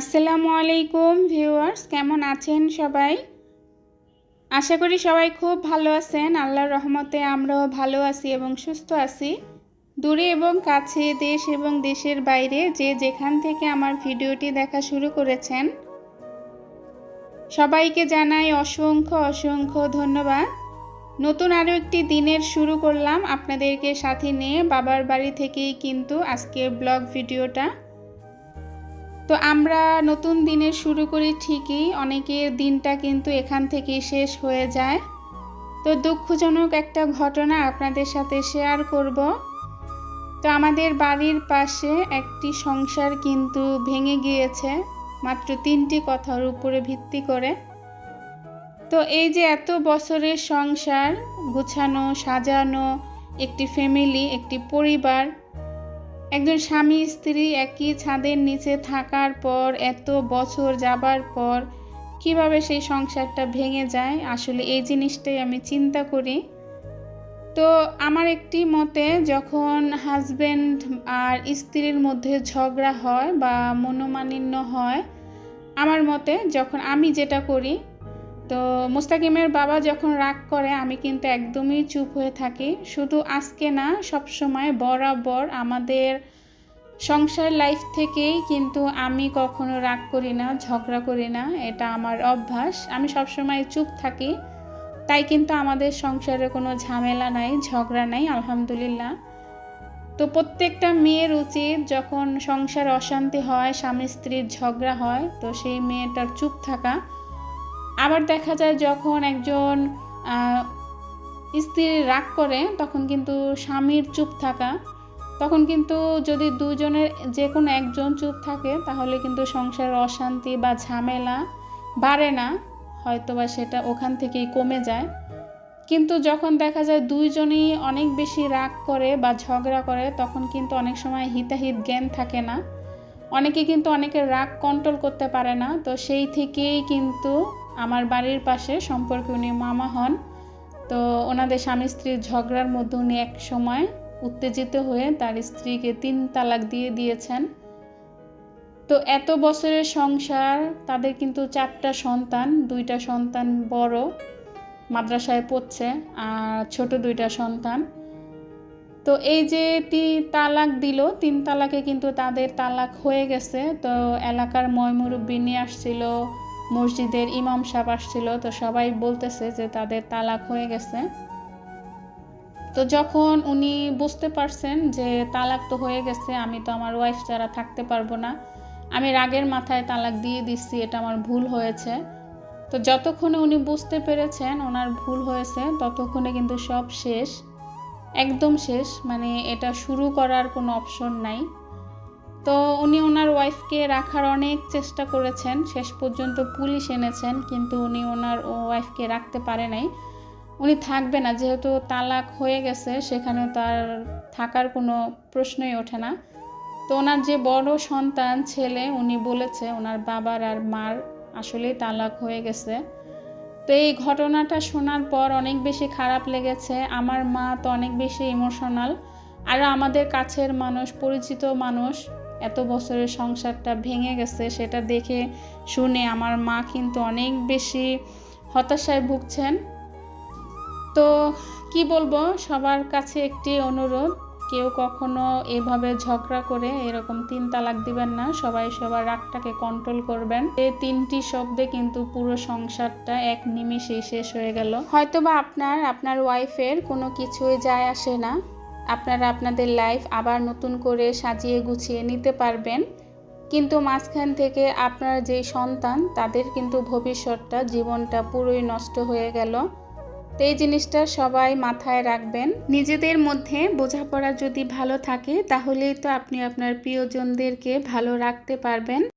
আসসালামু আলাইকুম ভিউয়ার্স, কেমন আছেন সবাই? আশা করি সবাই খুব ভালো আছেন। আল্লাহর রহমতে আমরাও ভালো আছি এবং সুস্থ আছি। দূরে এবং কাছে দেশ এবং দেশের বাইরে যে যেখান থেকে আমার ভিডিওটি দেখা শুরু করেছেন, সবাইকে জানাই অসংখ্য অসংখ্য ধন্যবাদ। নতুন আরও একটি দিনের শুরু করলাম আপনাদেরকে সাথে নিয়ে বাবার বাড়ি থেকেই কিন্তু আজকের ব্লগ ভিডিওটা। তো আমরা নতুন দিনের শুরু করি ঠিকই অনেকের দিনটা কিন্তু এখান থেকেই শেষ হয়ে যায়। তো দুঃখজনক একটা ঘটনা আপনাদের সাথে শেয়ার করব। তো আমাদের বাড়ির পাশে একটি সংসার কিন্তু ভেঙে গিয়েছে, মাত্র তিনটি কথার উপরে ভিত্তি করে। তো এই যে এত বছরের সংসার, গুছানো, সাজানো, একটি ফ্যামিলি একটি পরিবার একজন স্বামী স্ত্রী একই ছাদের নিচে থাকার পর, এত বছর যাবার পর কীভাবে সেই সংসারটা ভেঙে যায়? আসলে এই জিনিসটাই আমি চিন্তা করি। তো আমার একটি মতে, যখন হাজব্যান্ড আর স্ত্রীর মধ্যে ঝগড়া হয় বা মনোমালিন্য হয়, আমার মতে যখন আমি যেটা করি তো মুস্তাকিমের বাবা যখন রাগ করে, আমি কিন্তু একদমই চুপ হয়ে থাকি। শুধু আজকে না, সবসময় বরাবর আমাদের সংসার লাইফ থেকেই কিন্তু আমি কখনো রাগ করি না, ঝগড়া করি না, এটা আমার অভ্যাস। আমি সবসময় চুপ থাকি, তাই কিন্তু আমাদের সংসারে কোনো ঝামেলা নাই, ঝগড়া নাই, আলহামদুলিল্লাহ। তো প্রত্যেকটা মেয়ের উচিত যখন সংসার অশান্তি হয় স্বামী স্ত্রীর ঝগড়া হয়, তো সেই মেয়েটার চুপ থাকা। আবার দেখা যায় যখন একজন স্ত্রী রাগ করে, তখন কিন্তু স্বামীর চুপ থাকা। তখন কিন্তু যদি দুজনের যে কোনো একজন চুপ থাকে, তাহলে কিন্তু সংসারের অশান্তি বা ঝামেলা বাড়ে না। হয়তো বা সেটা ওখান থেকেই কমে যায়। কিন্তু যখন দেখা যায় দুইজনই অনেক বেশি রাগ করে বা ঝগড়া করে, তখন কিন্তু অনেক সময় হিতাহিত জ্ঞান থাকে না। অনেকে কিন্তু অনেকের রাগ কন্ট্রোল করতে পারে না। তো সেই থেকেই কিন্তু আমার বাড়ির পাশে, সম্পর্কে উনি মামা হন। তো ওনাদের স্বামী স্ত্রীর ঝগড়ার মধ্যে উনি এক সময় উত্তেজিত হয়ে তার স্ত্রীকে তিন তালাক দিয়ে দিয়েছেন। তো এত বছরের সংসার, তাদের কিন্তু চারটা সন্তান, দুইটা সন্তান বড়, মাদ্রাসায় পড়ছে আর ছোট দুইটা সন্তান। তো এই যে তালাক দিল, তিন তালাকে কিন্তু তাদের তালাক হয়ে গেছে। তো এলাকার ময়মুরব্বী নিয়ে আসছিল মসজিদের ইমাম সাহেব আসছিল, তো সবাই বলতেছে যে তাদের তালাক হয়ে গেছে। তো যখন উনি বুঝতে পারছেন যে তালাক তো হয়ে গেছে, আমি তো আমার ওয়াইফ ছাড়া থাকতে পারব না, আমি রাগের মাথায় তালাক দিয়ে দিচ্ছি, এটা আমার ভুল হয়েছে। তো যতক্ষণে উনি বুঝতে পেরেছেন ওনার ভুল হয়েছে, ততক্ষণে কিন্তু সব শেষ, একদম শেষ মানে এটা শুরু করার কোনো অপশন নাই। তো উনি ওনার ওয়াইফকে রাখার অনেক চেষ্টা করেছেন। শেষ পর্যন্ত পুলিশ এনেছেন, কিন্তু উনি ওনার ওয়াইফকে রাখতে পারে নাই। উনি থাকবে না, যেহেতু তালাক হয়ে গেছে, সেখানে তার থাকার কোনো প্রশ্নই ওঠে না। তো ওনার যে বড় সন্তান, ছেলে, উনি বলেছে, ওনার বাবার আর মার আসলেই তালাক হয়ে গেছে। তো এই ঘটনাটা শোনার পর অনেক বেশি খারাপ লেগেছে। আমার মা তো অনেক বেশি ইমোশনাল আর আমাদের কাছের মানুষ, পরিচিত মানুষ এত বছরের সংসারটা ভেঙে গেছে, সেটা দেখে শুনে আমার মা কিন্তু অনেক বেশি হতাশায় ভুগছেন। তো কি বলব, সবার কাছে একটি অনুরোধ, কেউ কখনো এভাবে ঝগড়া করে এরকম তিন তালাক দিবেন না, সবাই সবার রাগটাকে কন্ট্রোল করবেন। এই তিনটি শব্দে কিন্তু পুরো সংসারটা এক নিমিষেই শেষ হয়ে গেল। হয়তোবা আপনার আপনার ওয়াইফের কোনো কিছুই যায় আসে না। আপনারা আপনাদের লাইফ আবার নতুন করে সাজিয়ে গুছিয়ে নিতে পারবেন। কিন্তু মাঝখান থেকে আপনার যে সন্তান, তাদের কিন্তু ভবিষ্যৎটা, জীবনটা পুরোই নষ্ট হয়ে গেল। তো এই জিনিসটা সবাই মাথায় রাখবেন। নিজেদের মধ্যে বোঝাপড়া যদি ভালো থাকে, তাহলেই তো আপনি আপনার প্রিয়জনদেরকে ভালো রাখতে পারবেন।